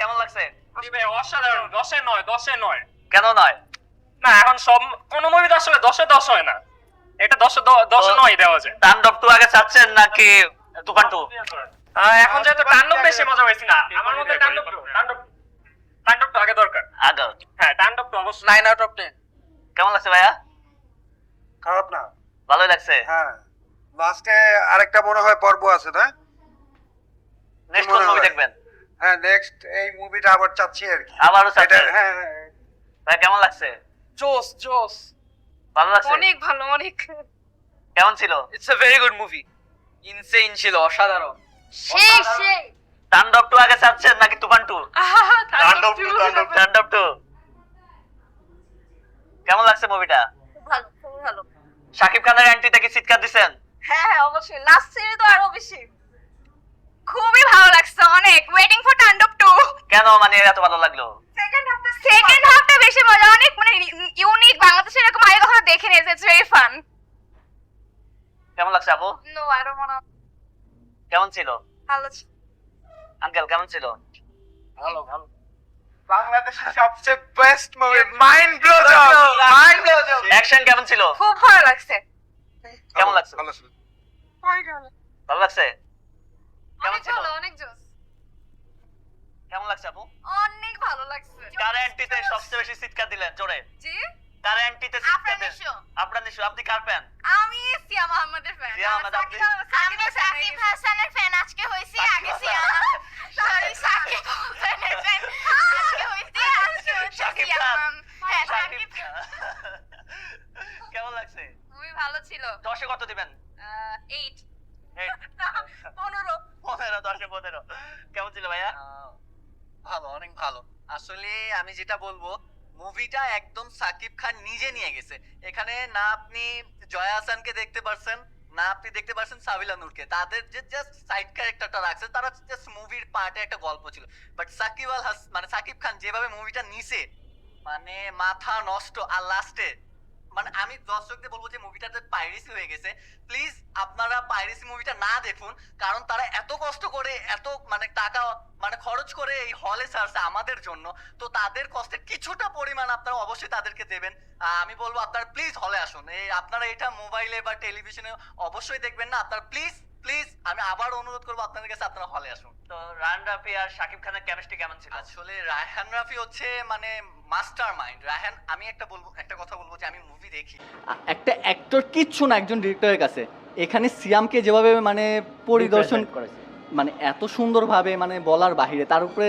কেমন লাগছে? অসাধারণ। দশে নয় দশে নয়। কেন নয়? না এখন সব কোন মুভি তো আসলে দশে দশ হয় না। এটা দশে দশে নয় দেওয়া যায়। তাণ্ডব টু আগে চাচ্ছেন নাকি তুফান টু এখন যেহেতু তাণ্ডব বেশি মজা হয়েছে না আমার মধ্যে তাণ্ডব টু তাণ্ডব তাণ্ডব তো আগে দরকার। আগে। হ্যাঁ তাণ্ডব তো অবশ্যই। নাইন আউট অফ টেন কেমন লাগছে ভাইয়া? খারাপ না। ভালোই লাগছে? হ্যাঁ। লাস্টে আরেকটা মনে হয় পর্ব আছে না? নেক্সট কোন মুভি দেখবেন? হ্যাঁ নেক্সট এই মুভিটা আবার চাচ্ছি আর কি। আবারও এটা চাচ্ছেন হ্যাঁ হ্যাঁ, ভাই কেমন লাগছে? জোস জোস। ভালো লাগছে? অনেক ভালো অনেক। কেমন ছিল? It's a very good movie insane ছিল অসাধারণ। সেই সেই তাণ্ডব টু আগে চাচ্ছেন নাকি তুফান টু আহা তাণ্ডব টু তাণ্ডব তাণ্ডব টু কেমন লাগছে মুভিটা খুব ভালো খুব ভালো। শাকিব খানের অ্যান্টিতে কি চিৎকার দিছেন? হ্যাঁ হ্যাঁ অবশ্যই। লাস্ট সিনে তো আরও বেশি খুবই ভালো লাগছে অনেক ওয়েটিং ফর তাণ্ডব টু কেন মানে এত ভালো লাগল সেকেন্ড হাফটা সেকেন্ড হাফটা বেশি মজা অনেক মানে ইউনিক বাংলাদেশে এরকম আগে কখনো দেখে নিয়েছে ইটস ভেরি ফান কেমন লাগছে আপু নো আই ডোন্ট ওয়ান্ট কেমন ছিল? ভালো ছিল। আঙ্কেল কেমন ছিল? ভালো ভালো। বাংলাদেশের সবচেয়ে best movie mind blow mind blow action কেমন ছিল? খুব ভালো লাগছে। কেমন লাগছে? ভালো ছিল। ভালো লাগছে? কেমন অনেক ছিল? ভালো অনেক জোস। কেমন লাগছে আপু অনেক ভালো লাগছে। কার সবচেয়ে বেশি চিৎকার দিলেন জোরে। জি? কার অ্যান্টিতে আপনার নিশো। আপনি কার ফ্যান আমি সিয়াম আহমেদের ফ্যান সিয়াম আহমেদ, আপনি? আমি সাকিব হাসানের ফ্যান আজকে হইছি আগে সিয়াম সরি সাকিব হাসানের ফ্যান আজকে হইছি আজকে সাকিব সিয়াম খান। হ্যাঁ সাকিব কেমন লাগছে? খুবই ভালো ছিল। দশে কত দিবেন? এইট এই, পনেরো। পনেরো দশে পনেরো। কেমন ছিল ভাইয়া? ভালো অনেক ভালো। আসলে আমি যেটা বলব মুভিটা একদম সাকিব খান নিজে নিয়ে গেছে। এখানে না আপনি জয়া হাসানকে দেখতে পারছেন, না আপনি দেখতে পারছেন সাবিলা নূরকে। তাদের যে জাস্ট সাইড ক্যারেক্টারটা রাখছে, তারা জাস্ট মুভির পার্টে একটা গল্প ছিল। বাট সাকিব আল হাস মানে সাকিব খান যেভাবে মুভিটা নিছে মানে মাথা নষ্ট আর লাস্টে মানে আমি দর্শকদের বলব যে মুভিটাতে পাইরেসি হয়ে গেছে। প্লিজ আপনারা পাইরেসি মুভিটা না দেখুন, কারণ তারা এত কষ্ট করে, এত মানে টাকা মানে খরচ করে এই হলে ছাড়ছে আমাদের জন্য। তো তাদের কষ্টের কিছুটা পরিমাণ আপনারা অবশ্যই তাদেরকে দেবেন। আমি বলব আপনারা প্লিজ হলে আসুন। এই আপনারা এটা মোবাইলে বা টেলিভিশনে অবশ্যই দেখবেন না। আপনারা প্লিজ প্লিজ আমি আবার অনুরোধ করব আপনাদের কাছে, আপনারা হলে আসুন। তো রাফি আর শাকিব খানের কেমিস্ট্রি কেমন ছিল? আসলে রায়হান রাফি হচ্ছে মানে মাস্টার মাইন্ড রায়হান আমি একটা বলব একটা কথা বলব যে আমি মুভি দেখি। একটা অ্যাক্টর কিচ্ছু না একজন ডিরেক্টরের কাছে। এখানে সিয়ামকে যেভাবে মানে পরিদর্শন মানে এত সুন্দরভাবে মানে বলার বাহিরে তার উপরে